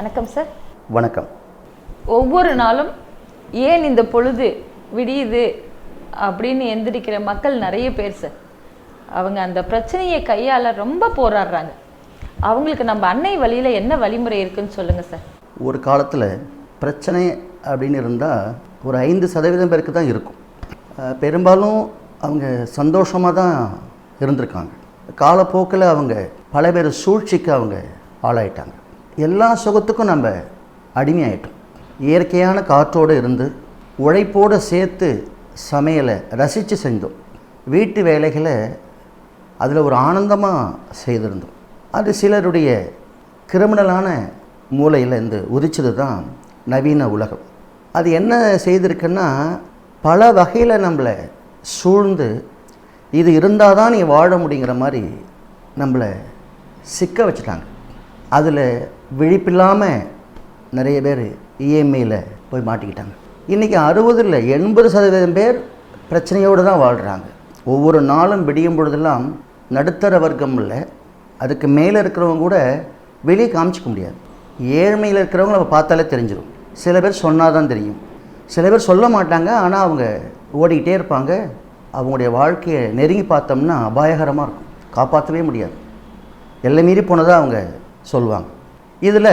வணக்கம் சார் வணக்கம். ஒவ்வொரு நாளும் ஏன் இந்த பொழுது விடியுது அப்படின்னு எந்திரிக்கிற மக்கள் நிறைய பேர் சார் அவங்க அந்த பிரச்சனையை கையாள ரொம்ப போராடுறாங்க. அவங்களுக்கு நம்ம அன்னை வழியில் என்ன வழிமுறை இருக்குன்னு சொல்லுங்கள் சார் ஒரு காலத்தில் பிரச்சனை அப்படின்னு இருந்தால் ஒரு ஐந்து சதவீதம் பேருக்கு தான் இருக்கும். பெரும்பாலும் அவங்க சந்தோஷமாக தான் இருந்திருக்காங்க. காலப்போக்கில் அவங்க பல பேர் சூழ்ச்சிக்கு அவங்க ஆளாயிட்டாங்க. எல்லா சுகத்துக்கும் நம்ம அடிமையாயிட்டோம். இயற்கையான காற்றோடு இருந்து உழைப்போடு சேர்த்து சமையலை ரசித்து செஞ்சோம். வீட்டு வேலைகளை அதில் ஒரு ஆனந்தமாக செய்திருந்தோம். அது சிலருடைய கிரிமினலான மூலையில் இருந்து உதிச்சது தான் நவீன உலகம். அது என்ன செய்திருக்குன்னா பல வகையில் நம்மளை சூழ்ந்து இது இருந்தால் தான் நீ வாழ முடிங்கிற மாதிரி நம்மளை சிக்க வச்சுட்டாங்க. அதில் விழிப்பில்லாமல் நிறைய பேர் இஎம்ஐயில் போய் மாட்டிக்கிட்டாங்க. இன்றைக்கி அறுபதில் எண்பது சதவீதம் பேர் பிரச்சனையோடு தான் வாழ்கிறாங்க ஒவ்வொரு நாளும் விடியும் பொழுதெல்லாம் நடுத்தர வர்க்கம் இல்லை. அதுக்கு மேலே இருக்கிறவங்க கூட வெளியே காமிச்சிக்க முடியாது. ஏழ்மையில் இருக்கிறவங்க நம்ம பார்த்தாலே தெரிஞ்சிடும் சில பேர் சொன்னால் தான் தெரியும். சில பேர் சொல்ல மாட்டாங்க ஆனால் அவங்க ஓடிக்கிட்டே இருப்பாங்க. அவங்களுடைய வாழ்க்கையை நெருங்கி பார்த்தோம்னா அபாயகரமாக இருக்கும். காப்பாற்றவே முடியாது. எல்லை மீறி போனதாக அவங்க சொல்லுவாங்க. இதில்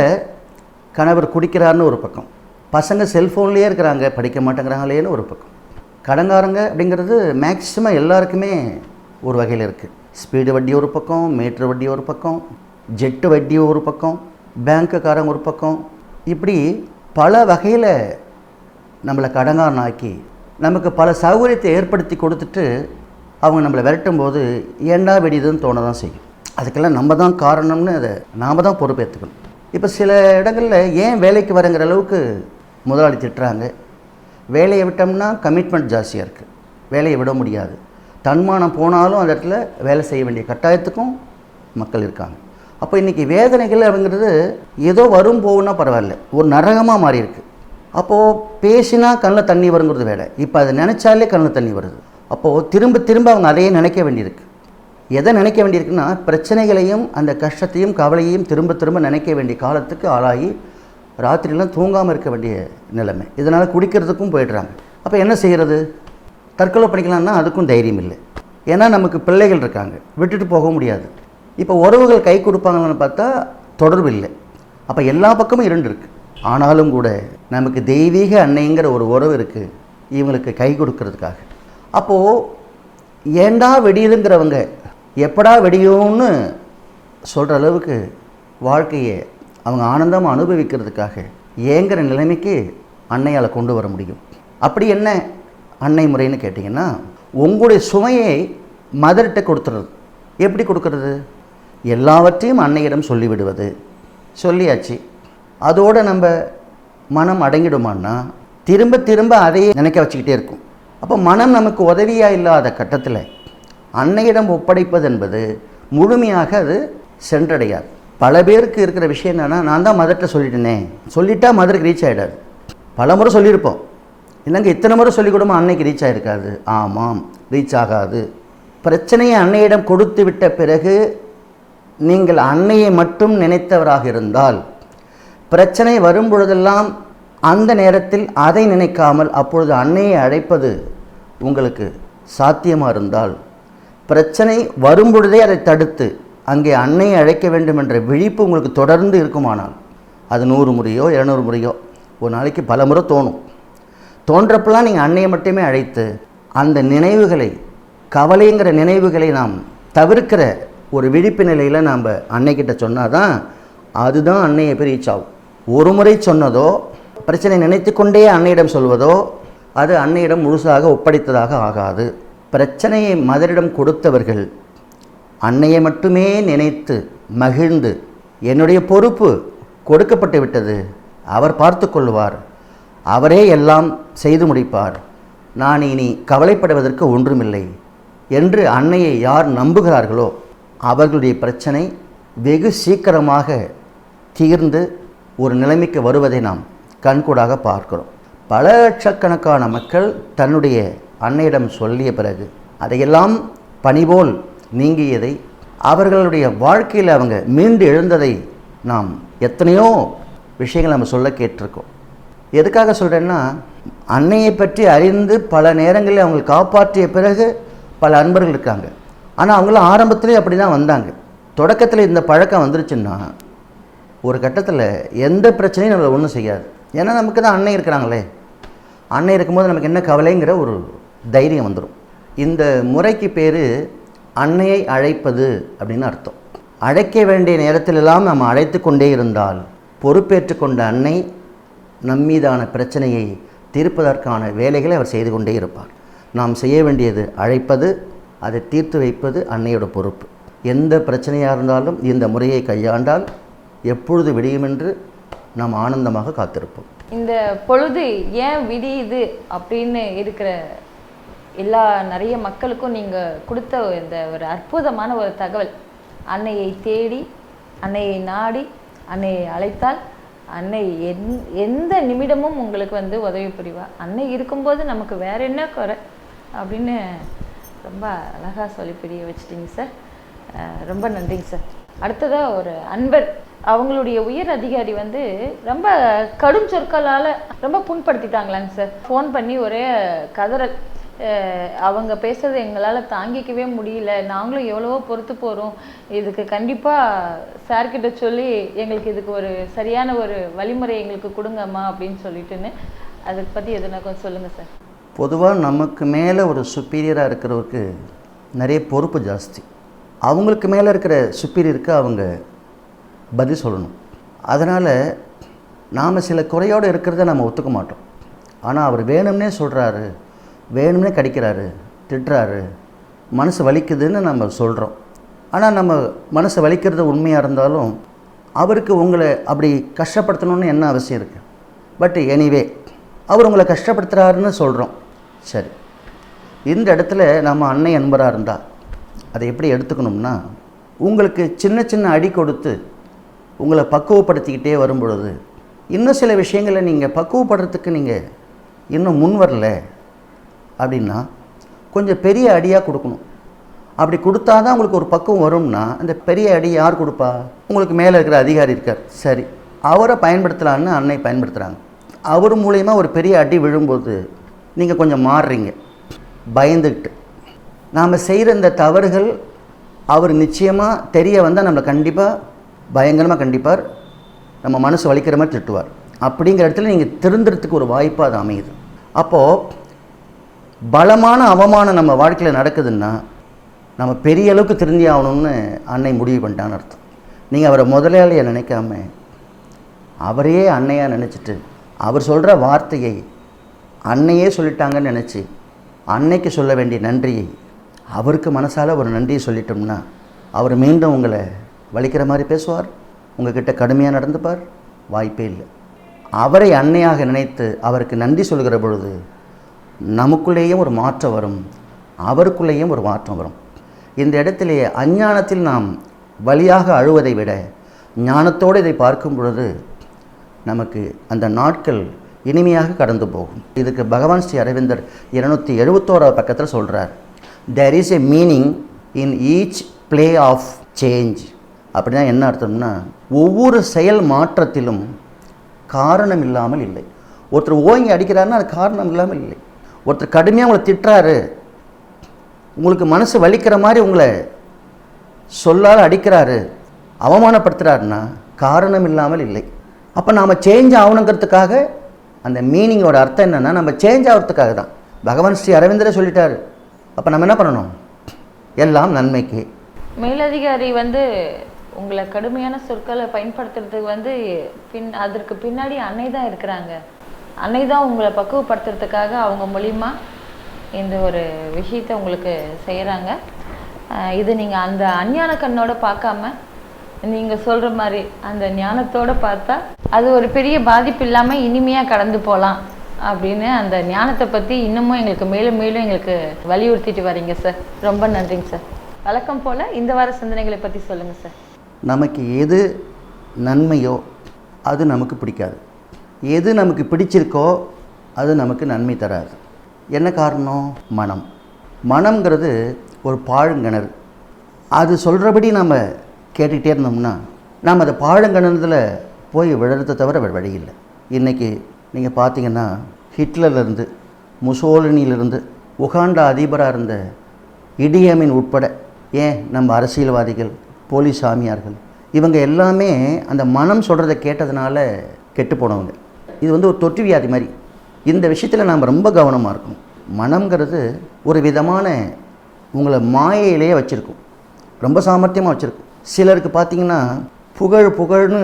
கணவர் குடிக்கிறாருன்னு ஒரு பக்கம். பசங்க செல்ஃபோன்லேயே இருக்கிறாங்க படிக்க மாட்டேங்கிறாங்களேன்னு ஒரு பக்கம். கடங்காரங்க அப்படிங்கிறது மேக்சிமம் எல்லாருக்குமே ஒரு வகையில் இருக்குது ஸ்பீடு வட்டி ஒரு பக்கம் மீட்ரு வட்டி ஒரு பக்கம் ஜெட்டு வட்டி ஒரு பக்கம் பேங்க்குக்காரங்க ஒரு பக்கம். இப்படி பல வகையில் நம்மளை கடங்காரனாக்கி நமக்கு பல சௌகரியத்தை ஏற்படுத்தி கொடுத்துட்டு அவங்க நம்மளை விரட்டும் போது ஏண்டா வெடிதுன்னு தோண தான் செய்யும். அதுக்கெல்லாம் நம்ம தான் காரணம்னு அதை நாம் தான் பொறுப்பேற்றுக்கணும். இப்போ சில இடங்களில் ஏன் வேலைக்கு வரங்கிற அளவுக்கு முதலாளி திட்டுறாங்க? வேலையை விட்டோம்னா கமிட்மெண்ட் ஜாஸ்தியாக இருக்குது வேலையை விட முடியாது. தன்மானம் போனாலும் அந்த இடத்துல வேலை செய்ய வேண்டிய கட்டாயத்துக்கும் மக்கள் இருக்காங்க. அப்போ இன்றைக்கி வேதனைகள் அப்படிங்கிறது ஏதோ வரும் போகுன்னா பரவாயில்ல. ஒரு நரகமாக மாறியிருக்கு. அப்போது பேசினா கண்ணில் தண்ணி வருங்கிறது வேலை. இப்போ அதை நினச்சாலே கண்ணில் தண்ணி வருது. அப்போது திரும்ப திரும்ப அவங்க அதையே நினைக்க வேண்டியிருக்கு. எதை நினைக்க வேண்டியிருக்குன்னா பிரச்சனைகளையும் அந்த கஷ்டத்தையும் கவலையையும் திரும்ப திரும்ப நினைக்க வேண்டிய காலத்துக்கு ஆளாகி ராத்திரிலாம் தூங்காமல் இருக்க வேண்டிய நிலைமை. இதனால் குடிக்கிறதுக்கும் போயிடுறாங்க. அப்போ என்ன செய்கிறது தற்கொலை பண்ணிக்கலாம்னா அதுக்கும் தைரியம் இல்லை. ஏன்னா நமக்கு பிள்ளைகள் இருக்காங்க. விட்டுட்டு போக முடியாது. இப்போ உறவுகள் கை கொடுப்பாங்கன்னு பார்த்தா தொடர்பு இல்லை. அப்போ எல்லா பக்கமும் இரண்டு இருக்குது ஆனாலும் கூட நமக்கு தெய்வீக அன்னைங்கிற ஒரு உறவு இருக்குது இவங்களுக்கு கை கொடுக்கறதுக்காக. அப்போது ஏண்டா வெடியுதுங்கிறவங்க எப்படா வெடியும்னு சொல்கிற அளவுக்கு வாழ்க்கையை அவங்க ஆனந்தமாக அனுபவிக்கிறதுக்காக ஏங்குற நிலைமைக்கு அன்னையால் கொண்டு வர முடியும். அப்படி என்ன அன்னை முறைன்னு கேட்டிங்கன்னா உங்களுடைய சுமையை மதர்கிட்ட கொடுத்துறது. எப்படி கொடுக்கறது? எல்லாவற்றையும் அன்னையிடம் சொல்லிவிடுவது. சொல்லியாச்சு. அதோடு நம்ம மனம் அடங்கிடுமான்னா திரும்ப திரும்ப அதையே நினைக்க வச்சுக்கிட்டே இருக்கும். அப்போ மனம் நமக்கு உதவியாக இல்லாத கட்டத்தில் அன்னையிடம் ஒப்படைப்பது என்பது முழுமையாக அது சென்றடையாது. பல பேருக்கு இருக்கிற விஷயம் என்னென்னா நான் தான் மதர்கிட்ட சொல்லிட்டேனே. சொல்லிட்டா மதருக்கு ரீச் ஆகிடாது பல முறை சொல்லியிருப்போம். இல்லைங்க இத்தனை முறை சொல்லி கொடுமா அன்னைக்கு ரீச் ஆகிருக்காது ஆமாம் ரீச் ஆகாது. பிரச்சனையை அன்னையிடம் கொடுத்து விட்ட பிறகு நீங்கள் அன்னையை மட்டும் நினைத்தவராக இருந்தால் பிரச்சனை வரும் பொழுதெல்லாம் அந்த நேரத்தில் அதை நினைக்காமல் அப்பொழுது அன்னையை அழைப்பது உங்களுக்கு சாத்தியமாக இருந்தால் பிரச்சனை வரும்பொழுதே அதை தடுத்து அங்கே அன்னையை அழைக்க வேண்டும் என்ற விழிப்பு உங்களுக்கு தொடர்ந்து இருக்குமானால் அது நூறு முறையோ இரநூறு முறையோ ஒரு நாளைக்கு பல முறை தோணும். தோன்றப்பெல்லாம் நீங்கள் அன்னையை மட்டுமே அழைத்து அந்த நினைவுகளை கவலைங்கிற நினைவுகளை நாம் தவிர்க்கிற ஒரு விழிப்பு நிலையில் நாம் அன்னைக்கிட்ட சொன்னால் தான் அதுதான் அன்னையை போய் ரீச் ஆகும். ஒரு முறை சொன்னதோ பிரச்சனை நினைத்து கொண்டே அன்னையிடம் சொல்வதோ அது அன்னையிடம் முழுசாக ஒப்படைத்ததாக ஆகாது. பிரச்சனையை மதரிடம் கொடுத்தவர்கள் அன்னையை மட்டுமே நினைத்து மகிழ்ந்து என்னுடைய பொறுப்பு கொடுக்கப்பட்டு விட்டது. அவர் பார்த்து கொள்வார். அவரே எல்லாம் செய்து முடிப்பார். நான் இனி கவலைப்படுவதற்கு ஒன்றுமில்லை. என்று அன்னையை யார் நம்புகிறார்களோ அவர்களுடைய பிரச்சனை வெகு சீக்கிரமாக தீர்ந்து ஒரு நிலைமைக்கு வருவதை நாம் கண்கூடாக பார்க்கிறோம். பல லட்சக்கணக்கான மக்கள் தன்னுடைய அன்னையிடம் சொல்லிய பிறகு அதையெல்லாம் பணிபோல் நீங்கியதை அவர்களுடைய வாழ்க்கையில் அவங்க மீண்டு எழுந்ததை நாம் எத்தனையோ விஷயங்கள் நம்ம சொல்ல கேட்டிருக்கோம். எதுக்காக சொல்கிறேன்னா அன்னையை பற்றி அறிந்து பல நேரங்களில் அவங்க காப்பாற்றிய பிறகு பல அன்பர்கள் இருக்காங்க. ஆனால் அவங்களும் ஆரம்பத்துலேயே அப்படி தான் வந்தாங்க. தொடக்கத்தில் இந்த பழக்கம் வந்துருச்சுன்னா ஒரு கட்டத்தில் எந்த பிரச்சனையும் நம்மளை ஒன்றும் செய்யாது. ஏன்னா நமக்கு தான் அன்னை இருக்கிறாங்களே. அன்னை இருக்கும்போது நமக்கு என்ன கவலைங்கிற ஒரு தைரியம் வந்துடும் இந்த முறைக்கு பேர் அன்னையை அழைப்பது அப்படின்னு அர்த்தம். அழைக்க வேண்டிய நேரத்திலெல்லாம் நாம் அழைத்து கொண்டே இருந்தால் பொறுப்பேற்று கொண்ட அன்னை நம்மீதான பிரச்சனையை தீர்ப்பதற்கான வேலைகளை அவர் செய்து கொண்டே இருப்பார். நாம் செய்ய வேண்டியது அழைப்பது அதை தீர்த்து வைப்பது அன்னையோட பொறுப்பு. எந்த பிரச்சனையாக இருந்தாலும் இந்த முறையை கையாண்டால் எப்பொழுது விடியும் என்று நாம் ஆனந்தமாக காத்திருப்போம். இந்த பொழுது ஏன் விடியுது அப்படின்னு இருக்கிற எல்லா நிறைய மக்களுக்கும் நீங்கள் கொடுத்த இந்த ஒரு அற்புதமான ஒரு தகவல். அன்னையை தேடி அன்னையை நாடி அன்னையை அழைத்தால் அன்னை எந் எந்த நிமிடமும் உங்களுக்கு வந்து உதவி புரிவா? அன்னை இருக்கும்போது நமக்கு வேற என்ன குறை? அப்படின்னு ரொம்ப அழகாக சொல்லி புரிய வச்சிட்டிங்க சார். ரொம்ப நன்றிங்க சார். அடுத்ததாக ஒரு அன்பர். அவங்களுடைய உயர் அதிகாரி வந்து ரொம்ப கடும் சொற்களால் ரொம்ப புண்படுத்திட்டாங்களாங்க சார். ஃபோன் பண்ணி ஒரே கதறல். அவங்க பேசுறது எங்களால் தாங்கிக்கவே முடியல. நாங்களும் எவ்வளவோ பொறுத்து போகிறோம் இதுக்கு கண்டிப்பாக சார்கிட்ட சொல்லி எங்களுக்கு இதுக்கு ஒரு சரியான ஒரு வழிமுறை எங்களுக்கு கொடுங்கம்மா அப்படின்னு சொல்லிட்டுன்னு அதை பற்றி எதுனா கொஞ்சம் சொல்லுங்கள் சார் பொதுவாக நமக்கு மேலே ஒரு சுப்பீரியராக இருக்கிறவருக்கு நிறைய பொறுப்பு ஜாஸ்தி. அவங்களுக்கு மேலே இருக்கிற சுப்பீரியருக்கு அவங்க பதில் சொல்லணும். அதனால் நாம் சில குறையோடு இருக்கிறத நம்ம ஒத்துக்க மாட்டோம். ஆனால் அவர் வேணும்னே சொல்கிறாரு வேணும்னே கடிக்கிறாரு திட்டுறாரு. மனசு வலிக்குதுன்னு நம்ம சொல்கிறோம் ஆனால் நம்ம மனசு வலிக்கிறது உண்மையாக இருந்தாலும் அவருக்கு உங்களை அப்படி கஷ்டப்படுத்தணும்னு என்ன அவசியம் இருக்குது பட் எனிவே அவர் உங்களை கஷ்டப்படுத்துகிறாருன்னு சொல்கிறோம் சரி. இந்த இடத்துல நம்ம அன்னை அன்பராக இருந்தால் அதை எப்படி எடுத்துக்கணும்னா உங்களுக்கு சின்ன சின்ன அடி கொடுத்து உங்களை பக்குவப்படுத்திக்கிட்டே வரும் பொழுது இன்னும் சில விஷயங்களை நீங்கள் பக்குவப்படுறதுக்கு நீங்கள் இன்னும் முன் வரல. அப்படின்னா கொஞ்சம் பெரிய அடியாக கொடுக்கணும். அப்படி கொடுத்தா தான் உங்களுக்கு ஒரு பக்குவம் வரும்னா அந்த பெரிய அடி யார் கொடுப்பா? உங்களுக்கு மேலே இருக்கிற அதிகாரி இருக்கார். சரி. அவரை பயன்படுத்தலான்னு அன்னை பயன்படுத்துகிறாங்க அவர் மூலயமா ஒரு பெரிய அடி விழும்போது நீங்கள் கொஞ்சம் மாறுறீங்க. பயந்துக்கிட்டு நாம் செய்கிற இந்த தவறுகள் அவர் நிச்சயமாக தெரிய வந்தால் நம்மளை கண்டிப்பாக பயங்கரமாக கண்டிப்பார். நம்ம மனசு வலிக்கிற மாதிரி திட்டுவார். அப்படிங்கிற இடத்துல நீங்கள் திருந்துறதுக்கு ஒரு வாய்ப்பாக அது அமையுது. அப்போது பலமான அவமானம் நம்ம வாழ்க்கையில் நடக்குதுன்னா நம்ம பெரிய அளவுக்கு திருந்தி ஆகணும்னு அன்னை முடிவு பண்ணிட்டான்னு அர்த்தம். நீங்கள் அவரை முதலாளியை நினைக்காம அவரையே அன்னையாக நினச்சிட்டு அவர் சொல்கிற வார்த்தையை அன்னையே சொல்லிட்டாங்கன்னு நினச்சி அன்னைக்கு சொல்ல வேண்டிய நன்றியை அவருக்கு மனசால் ஒரு நன்றியை சொல்லிட்டோம்னா அவர் மீண்டும் உங்களை வலிக்கிற மாதிரி பேசுவார்? உங்ககிட்ட கடுமையாக நடந்துப்பார்? வாய்ப்பே இல்லை. அவரை அன்னையாக நினைத்து அவருக்கு நன்றி சொல்கிற பொழுது நமக்குள்ளேயும் ஒரு மாற்றம் வரும். அவருக்குள்ளேயும் ஒரு மாற்றம் வரும். இந்த இடத்திலேயே அஞ்ஞானத்தில் நாம் வழியாக அழுவதை விட ஞானத்தோடு இதை பார்க்கும் பொழுது நமக்கு அந்த நாட்கள் இனிமையாக கடந்து போகும். இதுக்கு பகவான் ஸ்ரீ அரவிந்தர் இருநூத்தி எழுபத்தோராவது பக்கத்தில் சொல்கிறார் there is a meaning in each play of change அப்படின்னா என்ன அர்த்தம்னா ஒவ்வொரு செயல் மாற்றத்திலும் காரணம் இல்லாமல் இல்லை. ஒருத்தர் ஓங்கி அடிக்கிறாருன்னா அது காரணம் இல்லாமல் இல்லை. ஒருத்தர் கடுமையாக உங்களை திட்டுறாரு. உங்களுக்கு மனசு வலிக்கிற மாதிரி உங்களை சொல்லால் அடிக்கிறாரு. அவமானப்படுத்துகிறாருன்னா காரணம் இல்லாமல் இல்லை. அப்போ நாம் சேஞ்ச் ஆகணுங்கிறதுக்காக அந்த மீனிங்கோட அர்த்தம் என்னென்னா நம்ம சேஞ்ச் ஆகிறதுக்காக தான். பகவான் ஸ்ரீ அரவிந்தரே சொல்லிட்டாரு. அப்போ நம்ம என்ன பண்ணணும்? எல்லாம் நன்மைக்கு. மேலதிகாரி வந்து உங்களை கடுமையான சொற்களை பயன்படுத்துறதுக்கு வந்து பின் அதற்கு பின்னாடி அன்னை தான் இருக்கிறாங்க. அன்னை தான் உங்களை பக்குவப்படுத்துறதுக்காக அவங்க மூலிமா இந்த ஒரு விஷயத்தை உங்களுக்கு செய்கிறாங்க இது நீங்கள் அந்த அஞ்ஞான கண்ணோட பார்க்காம நீங்கள் சொல்கிற மாதிரி அந்த ஞானத்தோட பார்த்தா அது ஒரு பெரிய பாதிப்பு இல்லாமல் இனிமையாக கடந்து போகலாம் அப்படின்னு அந்த ஞானத்தை பற்றி இன்னமும் எங்களுக்கு மேலும் மேலும் எங்களுக்கு வலியுறுத்திட்டு வரீங்க சார் ரொம்ப நன்றிங்க சார் வழக்கம் போல் இந்த வார சிந்தனைகளை பற்றி சொல்லுங்கள் சார் நமக்கு எது நன்மையோ அது நமக்கு பிடிக்காது. எது நமக்கு பிடிச்சிருக்கோ அது நமக்கு நன்மை தராது. என்ன காரணம்? மனம். மனம்ங்கிறது ஒரு பாழுங்கிணறு அது சொல்கிறபடி நம்ம கேட்டுக்கிட்டே இருந்தோம்னா நாம் அதை பாழுங்கிணத்துல போய் விழுறத தவிர வேறு வழி இல்லை. இன்றைக்கி நீங்கள் பார்த்தீங்கன்னா ஹிட்லர்லேருந்து முசோலினியிலிருந்து உகாண்டா அதிபராக இருந்த இடியமின் உட்பட ஏன் நம்ம அரசியல்வாதிகள் போலீஸ் சாமியார்கள் இவங்க எல்லாமே அந்த மனம் சொல்கிறத கேட்டதுனால கெட்டு போனவங்க. இது வந்து ஒரு தொற்று வியாதி மாதிரி. இந்த விஷயத்தில் நாம் ரொம்ப கவனமாக இருக்கணும். மனம்ங்கிறது ஒரு விதமான உங்களை மாயையிலேயே வச்சுருக்கும். ரொம்ப சாமர்த்தியமாக வச்சுருக்கும். சிலருக்கு பார்த்தீங்கன்னா புகழ் புகழ்னு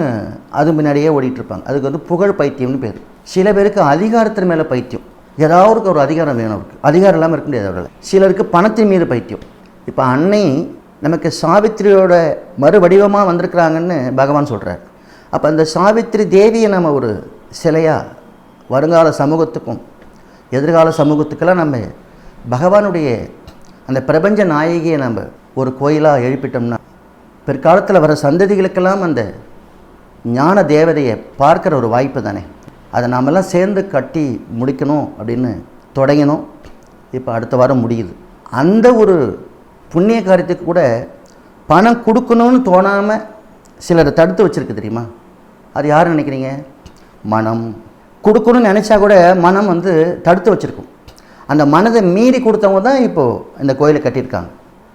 அது முன்னாடியே ஓடிட்டுருப்பாங்க அதுக்கு வந்து புகழ் பைத்தியம்னு பேர். சில பேருக்கு அதிகாரத்தின் மேலே பைத்தியம். ஏதாவது ஒரு அதிகாரம் வேணும் அவருக்கு. அதிகாரம் இல்லாமல் இருக்க முடியாது அவரால். சிலருக்கு பணத்தின் மீது பைத்தியம். இப்போ அன்னை நமக்கு சாவித்திரியோட மறுவடிவமாக வந்திருக்கிறாங்கன்னு பகவான் சொல்கிறார் அப்போ அந்த சாவித்திரி தேவியை நம்ம ஒரு சிலையாக வருங்கால சமூகத்துக்கும் எதிர்கால சமூகத்துக்கெல்லாம் நம்ம பகவானுடைய அந்த பிரபஞ்ச நாயகியை நம்ம ஒரு கோயிலாக எழுப்பிட்டோம்னா பிற்காலத்தில் வர சந்ததிகளுக்கெல்லாம் அந்த ஞான தேவதையை பார்க்குற ஒரு வாய்ப்பு தானே. அதை நாமெல்லாம் சேர்ந்து கட்டி முடிக்கணும் அப்படின்னு தொடங்கினோம். இப்போ அடுத்த வாரம் முடியுது. அந்த ஒரு புண்ணிய காரியத்துக்கு கூட பணம் கொடுக்கணும்னு தோணாமல் சிலரை தடுத்து வச்சிருக்கு தெரியுமா? அது யார் நினைக்கிறீங்க? மனம். கொடுக்கணும்னு நினச்சா கூட மனம் வந்து தடுத்து வச்சுருக்கும். அந்த மனதை மீறி கொடுத்தவங்க தான் இப்போது இந்த கோயிலை கட்டியிருக்காங்க.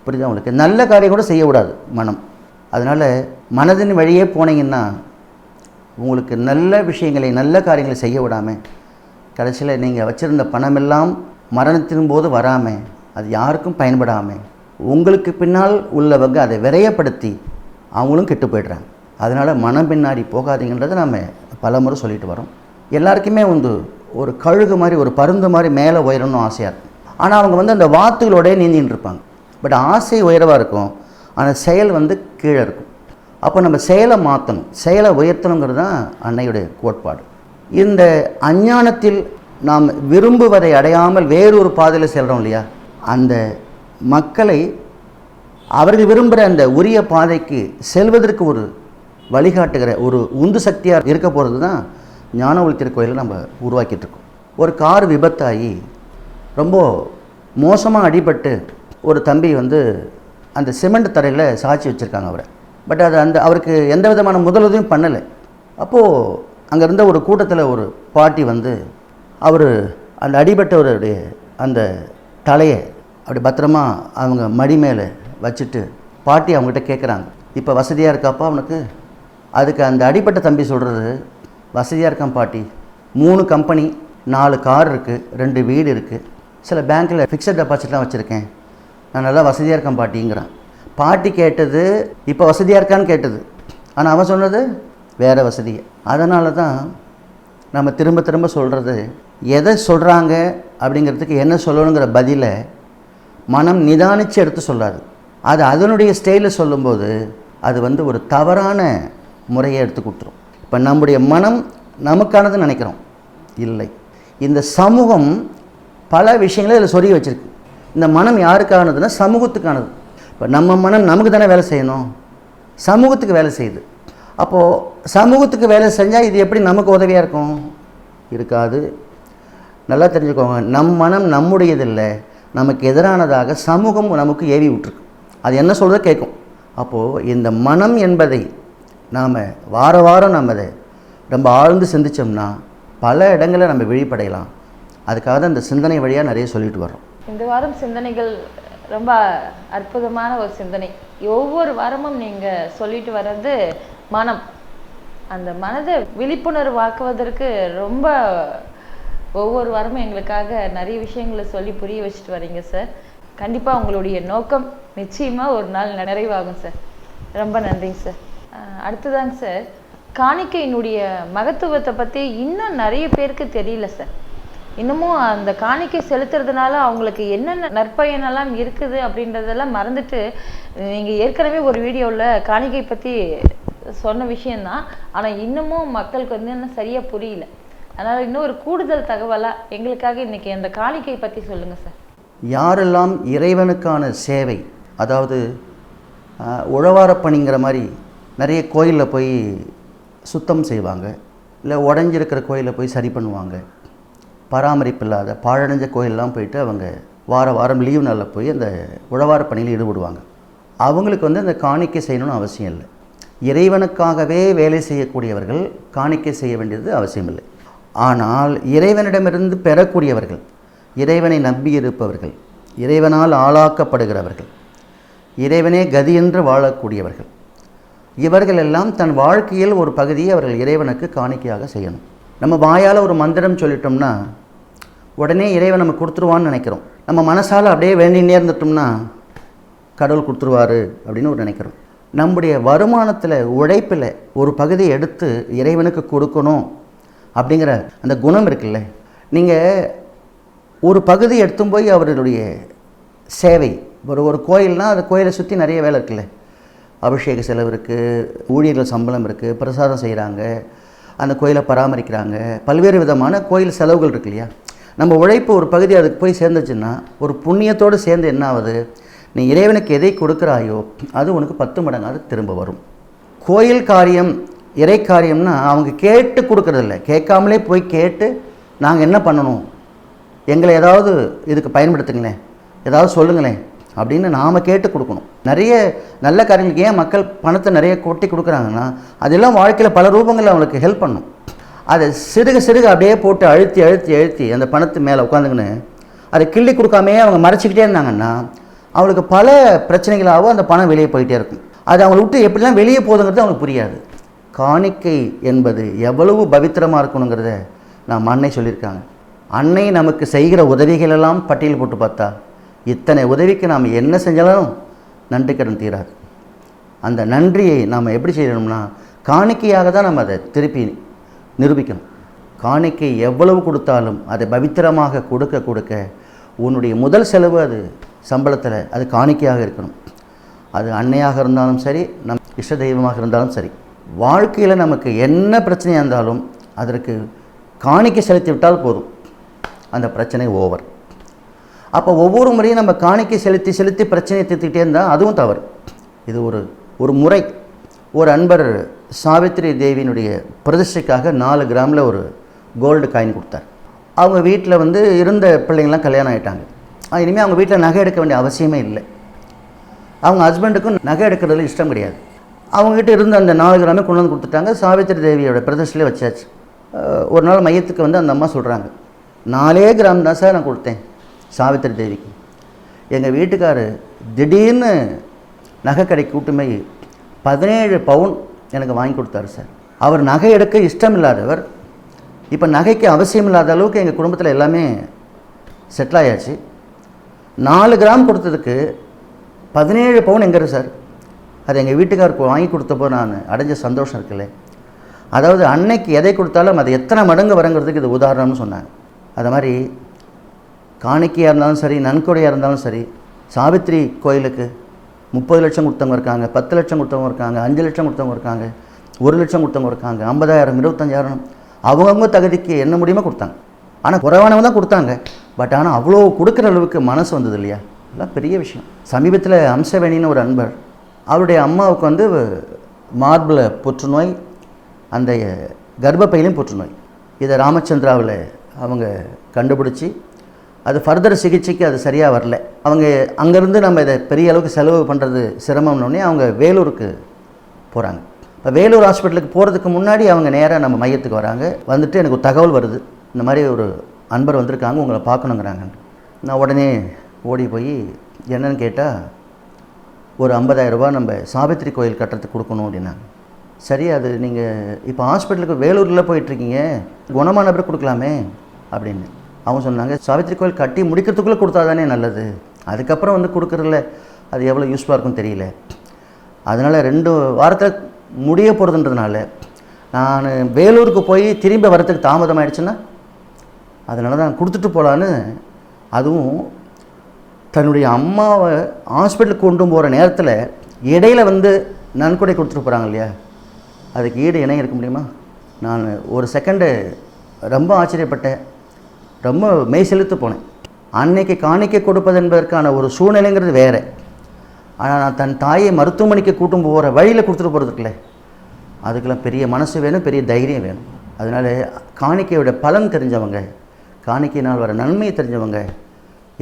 புரியுதா உங்களுக்கு? நல்ல காரியம் கூட செய்யக்கூடாது மனம். அதனால் மனதின் வழியே போனீங்கன்னா உங்களுக்கு நல்ல விஷயங்களை நல்ல காரியங்களை செய்ய விடாமல் கடைசியில் நீங்கள் வச்சுருந்த பணமெல்லாம் மரணத்தின் போது வராமல் அது யாருக்கும் பயன்படாமல் உங்களுக்கு பின்னால் உள்ளவங்க அதை விரையப்படுத்தி அவங்களும் கெட்டு போயிடுறாங்க. அதனால் மனம் பின்னாடி போகாதீங்கன்றதை நம்ம பல முறை சொல்லிட்டு வரோம். எல்லாருக்குமே வந்து ஒரு கழுகு மாதிரி ஒரு பருந்து மாதிரி மேலே உயரணும்னு ஆசையாக இருக்கும். ஆனால் அவங்க வந்து அந்த வாத்துகளோடய நீந்தின்னு இருப்பாங்க. பட் ஆசை உயரவாக இருக்கும். ஆனால் செயல் வந்து கீழே இருக்கும். அப்போ நம்ம செயலை மாற்றணும் செயலை உயர்த்தணுங்கிறது தான் அன்னையுடைய கோட்பாடு. இந்த அஞ்ஞானத்தில் நாம் விரும்புவதை அடையாமல் வேறொரு பாதையில் செல்கிறோம் இல்லையா? அந்த மக்களை அவர்கள் விரும்புகிற அந்த உரிய பாதைக்கு செல்வதற்கு ஒரு வழிகாட்டுகிற ஒரு உந்து சக்தியாக இருக்க போகிறது தான் ஞான ஒளி திருக்கோயிலை நம்ம உருவாக்கிட்டு இருக்கோம் ஒரு கார் விபத்தாகி ரொம்ப மோசமாக அடிபட்டு ஒரு தம்பி வந்து அந்த சிமெண்ட் தரையில் சாட்சி வச்சுருக்காங்க அவரை. பட் அது அந்த அவருக்கு எந்த விதமான முதலுதவியும் பண்ணலை. அப்போது அங்கே இருந்த ஒரு கூட்டத்தில் ஒரு பாட்டி வந்து அவர் அந்த அடிபட்டவருடைய அந்த தலையை அப்படி பத்திரமா அவங்க மடி மேலே வச்சுட்டு பாட்டி அவங்ககிட்ட கேட்குறாங்க இப்போ வசதியாக இருக்காப்பா அவனுக்கு? அதுக்கு அந்த அடிப்பட்ட தம்பி சொல்கிறது வசதியாக இருக்கான் பாட்டி. மூணு கம்பெனி நாலு கார் இருக்குது ரெண்டு வீடு இருக்குது சில பேங்க்கில் ஃபிக்ஸட் டெபாசிட்லாம் வச்சுருக்கேன். நான் நல்லா வசதியாக இருக்கேன் பாட்டிங்கிறான். பாட்டி கேட்டது இப்போ வசதியாக இருக்கான்னு கேட்டது. ஆனால் அவன் சொன்னது வேறு வசதி. அதனால தான் நம்ம திரும்ப திரும்ப சொல்கிறது எதை சொல்கிறாங்க அப்படிங்கிறதுக்கு என்ன சொல்லணுங்கிற பதிலை மனம் நிதானித்து எடுத்து சொல்லாது. அது அதனுடைய ஸ்டைலில் சொல்லும்போது அது வந்து ஒரு தவறான முறையை எடுத்து கொடுத்துரும். இப்போ நம்முடைய மனம் நமக்கானது நினைக்கிறோம். இல்லை. இந்த சமூகம் பல விஷயங்களை இதில் சொல்லி வச்சுருக்கு. இந்த மனம் யாருக்கானதுன்னா சமூகத்துக்கானது. இப்போ நம்ம மனம் நமக்கு தானே வேலை செய்யணும்? சமூகத்துக்கு வேலை செய்யுது. அப்போது சமூகத்துக்கு வேலை செஞ்சால் இது எப்படி நமக்கு உதவியாக இருக்கும்? இருக்காது. நல்லா தெரிஞ்சுக்கோங்க. நம் மனம் நம்முடையதில்லை. நமக்கு எதிரானதாக சமூகம் நமக்கு ஏவி விட்டுருக்கு. அது என்ன சொல்கிறத கேட்கும். அப்போது இந்த மனம் என்பதை நாம் வார வாரம் நம்ம அதை ரொம்ப ஆழ்ந்து சிந்திச்சோம்னா பல இடங்களில் நம்ம விழிப்படையலாம். அதுக்காக தான் இந்த சிந்தனை வழியாக நிறைய சொல்லிட்டு வரோம் இந்த வாரம் சிந்தனைகள் ரொம்ப அற்புதமான ஒரு சிந்தனை. ஒவ்வொரு வாரமும் நீங்கள் சொல்லிட்டு வர்றது மனம். அந்த மனதை விழிப்புணர்வாக்குவதற்கு ரொம்ப ஒவ்வொரு வாரமும் எங்களுக்காக நிறைய விஷயங்களை சொல்லி புரிய வச்சுட்டு வரீங்க சார் கண்டிப்பாக உங்களுடைய நோக்கம் நிச்சயமாக ஒரு நாள் நிறைவாகும் சார் ரொம்ப நன்றிங்க சார் அடுத்ததாங்க சார் காணிக்கையினுடைய மகத்துவத்தை பற்றி இன்னும் நிறைய பேருக்கு தெரியல சார் இன்னமும் அந்த காணிக்கை செலுத்துறதுனால அவங்களுக்கு என்னென்ன நற்பயனெல்லாம் இருக்குது அப்படின்றதெல்லாம் மறந்துட்டு நீங்கள் ஏற்கனவே ஒரு வீடியோவில் காணிக்கை பற்றி சொன்ன விஷயந்தான் ஆனால் இன்னமும் மக்களுக்கு வந்து என்ன சரியாக புரியல. அதனால் இன்னும் ஒரு கூடுதல் தகவலாக எங்களுக்காக இன்றைக்கி அந்த காணிக்கை பற்றி சொல்லுங்கள் சார் யாரெல்லாம் இறைவனுக்கான சேவை அதாவது உழவாரப்பணிங்கிற மாதிரி நிறைய கோயிலில் போய் சுத்தம் செய்வாங்க. இல்லை உடஞ்சிருக்கிற கோயிலில் போய் சரி பண்ணுவாங்க. பராமரிப்பு இல்லாத பாழடைஞ்ச கோயிலெலாம் போயிட்டு அவங்க வார வாரம் லீவ் நாளில் போய் அந்த உழவார பணியில் ஈடுபடுவாங்க. அவங்களுக்கு வந்து அந்த காணிக்கை செய்யணும்னு அவசியம் இல்லை. இறைவனுக்காகவே வேலை செய்யக்கூடியவர்கள் காணிக்கை செய்ய வேண்டியது அவசியமில்லை ஆனால் இறைவனிடமிருந்து பெறக்கூடியவர்கள் இறைவனை நம்பியிருப்பவர்கள் இறைவனால் ஆளாக்கப்படுகிறவர்கள் இறைவனே கதி என்று வாழக்கூடியவர்கள் இவர்கள் எல்லாம் தன் வாழ்க்கையில் ஒரு பகுதியை அவர்கள் இறைவனுக்கு காணிக்கையாக செய்யணும். நம்ம வாயால் ஒரு மந்திரம் சொல்லிட்டோம்னா உடனே இறைவன் நம்ம கொடுத்துருவான்னு நினைக்கிறோம். நம்ம மனசால் அப்படியே வேண்டிகிட்டே இருந்துட்டோம்னா கடவுள் கொடுத்துருவாரு அப்படின்னு ஒரு நினைக்கிறோம். நம்முடைய வருமானத்தில் உழைப்பில் ஒரு பகுதியை எடுத்து இறைவனுக்கு கொடுக்கணும் அப்படிங்கிற அந்த குணம் இருக்குல்ல. நீங்கள் ஒரு பகுதி எடுத்தும் போய் அவர்களுடைய சேவை ஒரு ஒரு கோயில்னால் அந்த கோயிலை சுற்றி நிறைய வேலை இருக்குல்ல. அபிஷேக செலவு இருக்குது ஊழியர்கள் சம்பளம் இருக்குது பிரசாதம் செய்கிறாங்க அந்த கோயிலை பராமரிக்கிறாங்க. பல்வேறு விதமான கோயில் செலவுகள் இருக்கு இல்லையா? நம்ம உழைப்பு ஒரு பகுதி அதுக்கு போய் சேர்ந்துச்சுன்னா ஒரு புண்ணியத்தோடு சேர்ந்து என்ன ஆகுது? நீ இறைவனுக்கு எதை கொடுக்குறாயோ அது உனக்கு பத்து மடங்காக திரும்ப வரும். கோயில் காரியம் இறை காரியம்னா அவங்க கேட்டு கொடுக்குறதில்ல கேட்காமலே போய் கேட்டு நாங்கள் என்ன பண்ணணும்? எங்களை ஏதாவது இதுக்கு பயன்படுத்துங்களேன். ஏதாவது சொல்லுங்களேன். அப்படின்னு நாம் கேட்டு கொடுக்கணும். நிறைய நல்ல காரியங்களுக்கு ஏன் மக்கள் பணத்தை நிறைய கொட்டி கொடுக்குறாங்கன்னா அதெல்லாம் வாழ்க்கையில் பல ரூபங்களில் அவங்களுக்கு ஹெல்ப் பண்ணும். அதை சிறுக சிறுக அப்படியே போட்டு அழுத்தி அழுத்தி அழுத்தி அந்த பணத்து மேலே உட்காந்துக்கின்னு அதை கிள்ளி கொடுக்காமையே அவங்க மறைச்சிக்கிட்டே இருந்தாங்கன்னா அவங்களுக்கு பல பிரச்சனைகளாகவும் அந்த பணம் வெளியே போயிட்டே இருக்கும். அது அவங்களை விட்டு எப்படிலாம் வெளியே போகுதுங்கிறது அவங்களுக்கு புரியாது. காணிக்கை என்பது எவ்வளவு பவித்திரமாக இருக்கணுங்கிறத நாம் அன்னை சொல்லியிருக்காங்க. அன்னை நமக்கு செய்கிற உதவிகளெல்லாம் பட்டியல் போட்டு பார்த்தா இத்தனை உதவிக்கு நாம் என்ன செஞ்சாலும் நன்றி கடன் தீராது. அந்த நன்றியை நாம் எப்படி செய்யணும்னா காணிக்கையாக தான் நம்ம அதை திருப்பி நிரூபிக்கணும். காணிக்கை எவ்வளவு கொடுத்தாலும் அதை பவித்திரமாக கொடுக்க கொடுக்க உன்னுடைய முதல் செலவு அது சம்பளத்தில் அது காணிக்கையாக இருக்கணும். அது அன்னையாக இருந்தாலும் சரி நம் இஷ்ட தெய்வமாக இருந்தாலும் சரி. வாழ்க்கையில் நமக்கு என்ன பிரச்சனையாக இருந்தாலும் அதற்கு காணிக்கை செலுத்தி விட்டால் போதும். அந்த பிரச்சனை ஓவர். அப்போ ஒவ்வொரு முறையும் நம்ம காணிக்கை செலுத்தி செலுத்தி பிரச்சனையை தீர்த்துக்கிட்டே இருந்தால் அதுவும் தவறு. இது ஒரு ஒரு முறை. ஒரு அன்பர் சாவித்திரி தேவியினுடைய பிரதிஷ்டைக்காக நாலு கிராமில் ஒரு கோல்டு காயின் கொடுத்தார். அவங்க வீட்டில் வந்து இருந்த பிள்ளைங்களாம் கல்யாணம் ஆகிட்டாங்க இனிமேல் அவங்க வீட்டில் நகை எடுக்க வேண்டிய அவசியமே இல்லை. அவங்க ஹஸ்பண்டுக்கும் நகை எடுக்கிறதுல இஷ்டம் கிடையாது. அவங்ககிட்ட இருந்த அந்த நாலு கிராமே கொண்டு வந்து கொடுத்துட்டாங்க. சாவித்திரி தேவியோட பிரதிஷ்டையிலே வச்சாச்சு. ஒரு நாள் மையத்துக்கு வந்து அந்த அம்மா சொல்கிறாங்க நாலே கிராம் தான் சார் நான் கொடுத்தேன். சாவித்திரி தேவிக்கு. எங்கள் வீட்டுக்காரு திடீர்னு நகை கூட்டுமை பதினேழு பவுன் எனக்கு வாங்கி கொடுத்தாரு சார். அவர் நகை எடுக்க இஷ்டம் இல்லாதவர் இப்போ நகைக்கு அவசியம் இல்லாத அளவுக்கு எங்கள் குடும்பத்தில் எல்லாமே செட்டில் ஆயாச்சு. நாலு கிராம் கொடுத்ததுக்கு பதினேழு பவுன் எங்கே சார்? அது எங்கள் வீட்டுக்காருக்கு வாங்கி கொடுத்தப்போ நான் அடைஞ்ச சந்தோஷம் இருக்குல்ல. அதாவது அன்னைக்கு எதை கொடுத்தாலும் அது எத்தனை மடங்கு வரங்கிறதுக்கு இது உதாரணம்னு சொன்னாங்க. அது மாதிரி காணிக்கையாக இருந்தாலும் சரி நன்கொடையாக இருந்தாலும் சரி சாவித்திரி கோயிலுக்கு முப்பது லட்சம் கொடுத்தவங்க இருக்காங்க பத்து லட்சம் கொடுத்தவங்க இருக்காங்க அஞ்சு லட்சம் கொடுத்தவங்க இருக்காங்க ஒரு லட்சம் கொடுத்தவங்க இருக்காங்க ஐம்பதாயிரம் இருபத்தஞ்சாயிரம் அவங்கவுங்க தகுதிக்கு என்ன முடியுமோ கொடுத்தாங்க. ஆனால் குறைவானவங்க தான் கொடுத்தாங்க. பட் ஆனால் அவ்வளோ கொடுக்குற அளவுக்கு மனசு வந்தது இல்லையா? அதெல்லாம் பெரிய விஷயம். சமீபத்தில் அம்சவேணின்னு ஒரு அன்பர் அவருடைய அம்மாவுக்கு வந்து மார்பில் புற்றுநோய் அந்த கர்ப்பப்பையிலையும் புற்றுநோய். இதை ராமச்சந்திராவில் அவங்க கண்டுபிடிச்சி அது ஃபர்தர் சிகிச்சைக்கு அது சரியாக வரல. அவங்க அங்கேருந்து நம்ம இதை பெரிய அளவுக்கு செலவு பண்ணுறது சிரமம்னோடனே அவங்க வேலூருக்கு போகிறாங்க இப்போ வேலூர் ஹாஸ்பிட்டலுக்கு போகிறதுக்கு முன்னாடி அவங்க நேராக நம்ம மையத்துக்கு வராங்க. வந்துட்டு எனக்கு தகவல் வருது. இந்த மாதிரி ஒரு அன்பர் வந்திருக்காங்க உங்களை பார்க்கணுங்கிறாங்க. நான் உடனே ஓடி போய் என்னன்னு கேட்டால் ஒரு 50000 ரூபாய் நம்ம சாவித்திரி கோயில் கட்டுறதுக்கு கொடுக்கணும் அப்படின்னாங்க. சரி அது நீங்கள் இப்போ ஹாஸ்பிட்டலுக்கு வேலூரில் போயிட்டுருக்கீங்க குணமான கொடுக்கலாமே அப்படின்னு. அவங்க சொன்னாங்க சாவித்திரி கோயில் கட்டி முடிக்கிறதுக்குள்ளே கொடுத்தா தானே நல்லது. அதுக்கப்புறம் வந்து கொடுக்குறதுல அது எவ்வளோ யூஸ்ஃபுல்லாக இருக்கும்னு தெரியல. அதனால் ரெண்டு வாரத்தில் முடிய போகிறதுன்றதுனால நான் வேலூருக்கு போய் திரும்பி வரத்துக்கு தாமதம் ஆயிடுச்சுன்னா அதனால தான் கொடுத்துட்டு போகலான்னு அதுவும் தன்னுடைய அம்மாவை ஹாஸ்பிட்டலுக்கு கொண்டு போகிற நேரத்தில் இடையில வந்து நன்கொடை கொடுத்துட்டு போகிறாங்க இல்லையா? அதுக்கு ஈடு இணை இருக்க முடியுமா? நான் ஒரு செகண்டு ரொம்ப ஆச்சரியப்பட்டேன். ரொம்ப மெய் செலுத்து போனேன். அன்னைக்கு காணிக்கை கொடுப்பது என்பதற்கான ஒரு சூழ்நிலைங்கிறது வேறு. ஆனால் நான் தன் தாயை மருத்துவமனைக்கு கூட்டும் போகிற வழியில் கொடுத்துட்டு போகிறதுக்குல அதுக்கெல்லாம் பெரிய மனசு வேணும் பெரிய தைரியம் வேணும். அதனால் காணிக்கையோட பலன் தெரிஞ்சவங்க காணிக்கையினால் வர நன்மையை தெரிஞ்சவங்க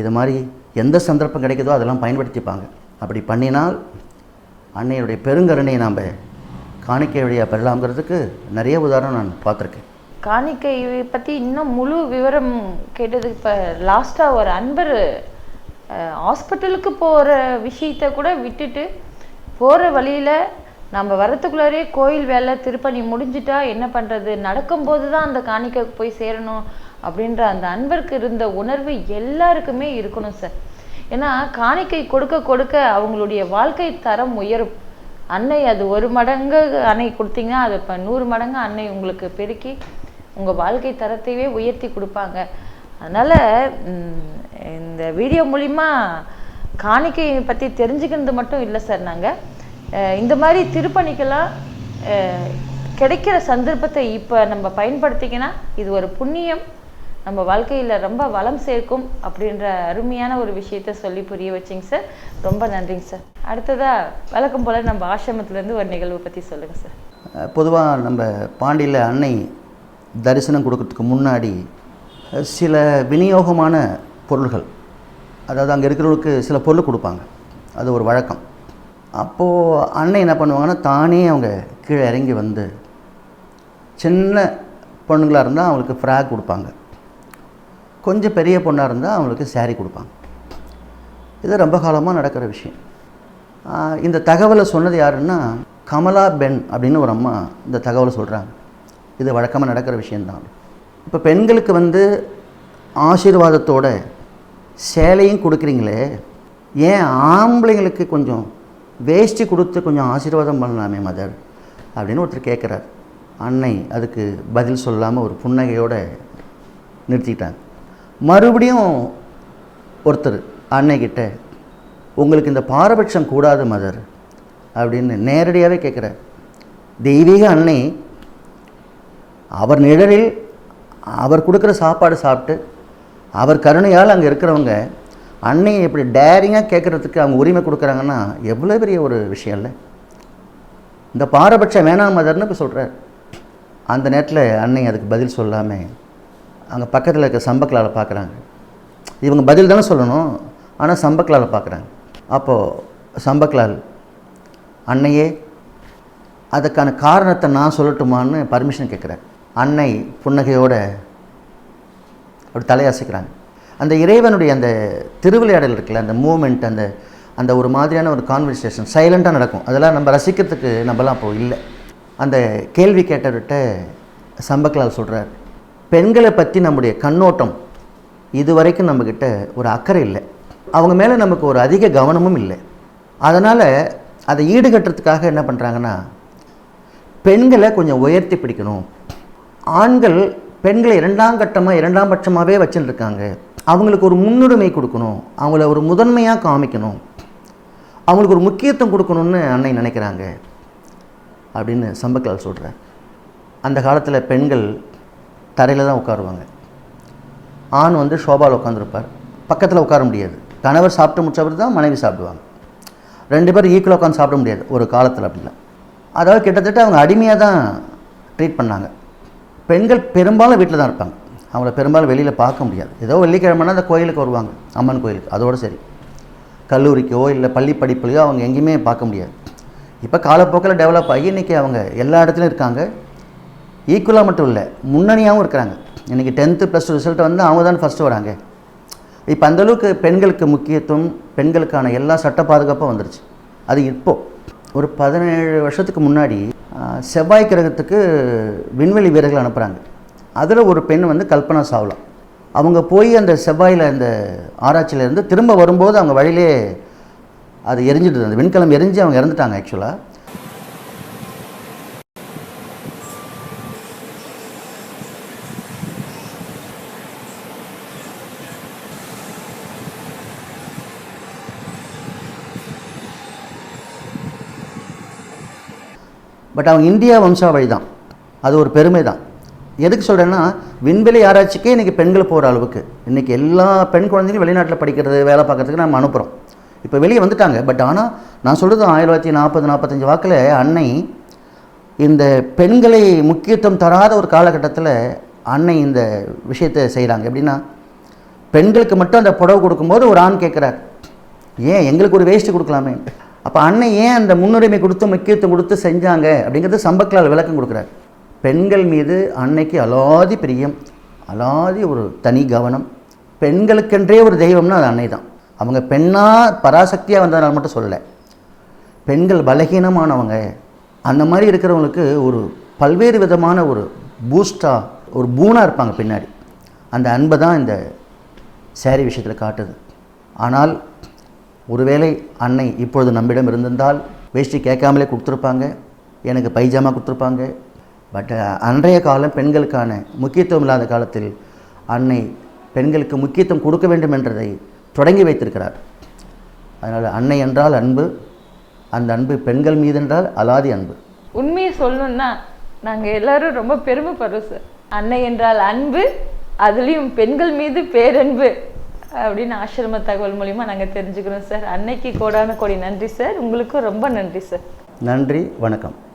இது மாதிரி எந்த சந்தர்ப்பம் கிடைக்குதோ அதெல்லாம் பயன்படுத்திப்பாங்க. அப்படி பண்ணினால் அன்னையுடைய பெருங்கருணையை நாம் காணிக்கை வழியாக பெறலாம்ங்கிறதுக்கு நிறைய உதாரணம் நான் பார்த்துருக்கேன். காணிக்கை பற்றி இன்னும் முழு விவரம் கேட்டது இப்போ லாஸ்ட்டாக ஒரு அன்பர் ஹாஸ்பிட்டலுக்கு போகிற விஷயத்த கூட விட்டுட்டு போகிற வழியில் நம்ம வரத்துக்குள்ளாரே கோயில் வேலை திருப்பணி முடிஞ்சிட்டா என்ன பண்ணுறது நடக்கும்போது தான் அந்த காணிக்கை போய் சேரணும் அப்படின்ற அந்த அன்பருக்கு இருந்த உணர்வு எல்லாருக்குமே இருக்கணும் சார். ஏன்னா காணிக்கை கொடுக்க கொடுக்க அவங்களுடைய வாழ்க்கை தரம் உயரும். அன்னை அது ஒரு மடங்கு அன்னை கொடுத்தீங்கன்னா அது இப்போ நூறு மடங்கு அன்னை உங்களுக்கு பெருக்கி உங்கள் வாழ்க்கை தரத்தையே உயர்த்தி கொடுப்பாங்க. அதனால் இந்த வீடியோ மூலிமா காணிக்கையை பற்றி தெரிஞ்சுக்கிறது மட்டும் இல்லை சார் நாங்கள் இந்த மாதிரி திருப்பணிக்கெல்லாம் கிடைக்கிற சந்தர்ப்பத்தை இப்போ நம்ம பயன்படுத்திக்கினா இது ஒரு புண்ணியம். நம்ம வாழ்க்கையில் ரொம்ப வளம் சேர்க்கும் அப்படின்ற அருமையான ஒரு விஷயத்த சொல்லி புரிய வச்சிங்க சார். ரொம்ப நன்றிங்க சார். அடுத்ததாக வழக்கம் போல் நம்ம ஆசிரமத்துலேருந்து ஒரு நிகழ்வு பற்றி சொல்லுங்கள் சார். பொதுவாக நம்ம பாண்டியில் அன்னை தரிசனம் கொடுக்கறதுக்கு முன்னாடி சில விநியோகமான பொருள்கள் அதாவது அங்கே இருக்கிறவங்களுக்கு சில பொருள் கொடுப்பாங்க. அது ஒரு வழக்கம். அப்போது அன்னை என்ன பண்ணுவாங்கன்னா தானே அவங்க கீழே இறங்கி வந்து சின்ன பொண்ணுங்களாக இருந்தால் அவங்களுக்கு ஃப்ராக் கொடுப்பாங்க. கொஞ்சம் பெரிய பொண்ணாக இருந்தால் அவங்களுக்கு சேரீ கொடுப்பாங்க. இது ரொம்ப காலமாக நடக்கிற விஷயம். இந்த தகவலை சொன்னது யாருன்னா கமலா பென் அப்படின்னு ஒரு அம்மா இந்த தகவலை சொல்கிறாங்க இது வழக்கமாக நடக்கிற விஷயந்தான் இப்போ பெண்களுக்கு வந்து ஆசீர்வாதத்தோட சேலையும் கொடுக்குறீங்களே ஏன் ஆம்பளைங்களுக்கு கொஞ்சம் வேஷ்டி கொடுத்து கொஞ்சம் ஆசீர்வாதம் பண்ணலாமே மதர்? அப்படின்னு ஒருத்தர் கேட்குறார் அன்னை அதுக்கு பதில் சொல்லாமல் ஒரு புன்னகையோடு நிறுத்திட்டாங்க. மறுபடியும் ஒருத்தர் அன்னைக்கிட்ட உங்களுக்கு இந்த பாரபட்சம் கூடாது மதர். அப்படின்னு நேரடியாகவே கேட்குறார் தெய்வீக அன்னை அவர் நிழலில் அவர் கொடுக்குற சாப்பாடு சாப்பிட்டு அவர் கருணையால் அங்கே இருக்கிறவங்க அன்னையை இப்படி டேரிங்காக கேட்குறதுக்கு அவங்க உரிமை கொடுக்குறாங்கன்னா எவ்வளோ பெரிய ஒரு விஷயம் இல்லை. இந்த பாரபட்ச வேணாம் மதர்னு இப்போ சொல்கிறார் அந்த நேரத்தில் அன்னை அதுக்கு பதில் சொல்லாமல் அங்கே பக்கத்தில் இருக்க சம்பக்கலால் பார்க்குறாங்க இவங்க பதில் தானே சொல்லணும் ஆனால் சம்பக்கலால் பார்க்குறாங்க அப்போது சம்பக்கலால் அன்னையே அதுக்கான காரணத்தை நான் சொல்லட்டுமான்னு பர்மிஷன் கேட்குறேன் அன்னை புன்னகையோட அப்படி தலையசைக்கிறாங்க அந்த இறைவனுடைய அந்த திருவிளையாடல் இருக்குல்ல அந்த மூமெண்ட் அந்த அந்த ஒரு மாதிரியான ஒரு கான்வர்சேஷன் சைலண்ட்டாக நடக்கும். அதெல்லாம் நம்ம ரசிக்கிறதுக்கு நம்மலாம் அப்போது இல்லை. அந்த கேள்வி கேட்டவர்கிட்ட சம்பக்கலால் சொல்கிறார் பெண்களை பற்றி நம்முடைய கண்ணோட்டம் இது வரைக்கும் நம்மக்கிட்ட ஒரு அக்கறை இல்லை. அவங்க மேலே நமக்கு ஒரு அதிக கவனமும் இல்லை. அதனால் அதை ஈடுகட்டுறதுக்காக என்ன பண்ணுறாங்கன்னா பெண்களை கொஞ்சம் உயர்த்தி பிடிக்கணும். ஆண்கள் பெண்களை இரண்டாம் கட்டமாக இரண்டாம் பட்சமாகவே வச்சுட்டு இருக்காங்க அவங்களுக்கு ஒரு முன்னுரிமை கொடுக்கணும். அவங்கள ஒரு முதன்மையாக காமிக்கணும். அவங்களுக்கு ஒரு முக்கியத்துவம் கொடுக்கணும்னு அன்னை நினைக்கிறாங்க. அப்படின்னு சம்பக்கலால் சொல்கிறார் அந்த காலத்தில் பெண்கள் தரையில் தான் உட்காருவாங்க. ஆண் வந்து ஷோபாவில் உட்காந்துருப்பார் பக்கத்தில் உட்கார முடியாது. கணவர் சாப்பிட்டு முடிச்சவர் தான் மனைவி சாப்பிடுவாங்க. ரெண்டு பேரும் ஈக்குவலாக உட்காந்து சாப்பிட முடியாது. ஒரு காலத்தில் அப்படிலாம். அதாவது கிட்டத்தட்ட அவங்க அடிமையாக தான் ட்ரீட் பண்ணாங்க. பெண்கள் பெரும்பாலும் வீட்டில் தான் இருப்பாங்க. அவங்கள பெரும்பாலும் வெளியில் பார்க்க முடியாது. ஏதோ வெள்ளிக்கிழமைனா அந்த கோயிலுக்கு வருவாங்க. அம்மன் கோயிலுக்கு. அதோடு சரி. கல்லூரிக்கோ இல்லை பள்ளி படிப்புலையோ அவங்க எங்கேயுமே பார்க்க முடியாது. இப்போ காலப்போக்கில் டெவலப் ஆகி இன்றைக்கி அவங்க எல்லா இடத்துலையும் இருக்காங்க. ஈக்குவலாக மட்டும் இல்லை முன்னணியாகவும் இருக்கிறாங்க. இன்றைக்கி டென்த்து ப்ளஸ் டூ ரிசல்ட் வந்து அவங்க தான் ஃபஸ்ட்டு வராங்க. இப்போ அந்தளவுக்கு பெண்களுக்கு முக்கியத்துவம் பெண்களுக்கான எல்லா சட்ட பாதுகாப்பும் வந்துருச்சு. அது இப்போது ஒரு பதினேழு வருஷத்துக்கு முன்னாடி செவ்வாய் கிரகத்துக்கு விண்வெளி வீரர்கள் அனுப்புகிறாங்க அதில் ஒரு பெண் வந்து கல்பனா சாவ்லா. அவங்க போய் அந்த செவ்வாயில் அந்த ஆராய்ச்சியிலேருந்து திரும்ப வரும்போது அவங்க வழியிலே அது எரிஞ்சிடுது. அந்த விண்கலம் எரிஞ்சு அவங்க இறந்துட்டாங்க ஆக்சுவலாக பட் அவங்க இந்தியா வம்சாவழி தான் அது ஒரு பெருமை தான் எதுக்கு சொல்கிறேன்னா விண்வெளி ஆராய்ச்சிக்கே இன்றைக்கி பெண்கள் போகிற அளவுக்கு இன்றைக்கி எல்லா பெண் குழந்தைகளும் வெளிநாட்டில் படிக்கிறது வேலை பார்க்கறதுக்கு நம்ம அனுப்புகிறோம் இப்போ வெளியே வந்துட்டாங்க. பட் ஆனால் நான் சொல்கிறது ஆயிரத்தி தொள்ளாயிரத்தி நாற்பது நாற்பத்தஞ்சு வாக்கில் அன்னை இந்த பெண்களை முக்கியத்துவம் தராத ஒரு காலகட்டத்தில் அன்னை இந்த விஷயத்தை செய்கிறாங்க எப்படின்னா பெண்களுக்கு மட்டும் அந்த புடவை கொடுக்கும்போது ஒரு ஆண் கேட்குறார் ஏன்? எங்களுக்கு ஒரு வேஸ்ட்டு கொடுக்கலாமே. அப்போ அன்னை ஏன் அந்த முன்னுரிமை கொடுத்து முக்கியத்துவம் கொடுத்து செஞ்சாங்க அப்படிங்கிறது சம்பக்கலால் விளக்கம் கொடுக்குறாரு. பெண்கள் மீது அன்னைக்கு அலாதி பிரியம் அலாதி ஒரு தனி கவனம். பெண்களுக்கென்றே ஒரு தெய்வம்னா அது அன்னை தான் அவங்க பெண்ணாக பராசக்தியாக வந்ததுனால மட்டும் சொல்லலை. பெண்கள் பலகீனமானவங்க. அந்த மாதிரி இருக்கிறவங்களுக்கு ஒரு பல்வேறு விதமான ஒரு பூஸ்டாக ஒரு பூனாக இருப்பாங்க பின்னாடி. அந்த அன்பை தான் இந்த சேரீ விஷயத்தில் காட்டுது. ஆனால் ஒருவேளை அன்னை இப்பொழுது நம்மிடம் இருந்திருந்தால் வேஷ்டி கேட்காமலே கொடுத்துருப்பாங்க எனக்கு பைஜாமா கொடுத்துருப்பாங்க. பட் அன்றைய காலம் பெண்களுக்கான முக்கியத்துவம் இல்லாத காலத்தில் அன்னை பெண்களுக்கு முக்கியத்துவம் கொடுக்க வேண்டும் என்றதை தொடங்கி வைத்திருக்கிறார். அதனால் அன்னை என்றால் அன்பு அந்த அன்பு பெண்கள் மீது என்றால் அலாதி அன்பு. உண்மையை சொல்லணும்னா நாங்கள் எல்லாரும் ரொம்ப பெருமைப்படுறோம் சார் அன்னை என்றால் அன்பு அதுலேயும் பெண்கள் மீது பேரன்பு. அப்படின்னு ஆசிரம தகவல் மூலிமா நாங்கள் தெரிஞ்சுக்கிறோம் சார். அன்னைக்கு கோடான கோடி நன்றி சார். உங்களுக்கும் ரொம்ப நன்றி சார். நன்றி வணக்கம்.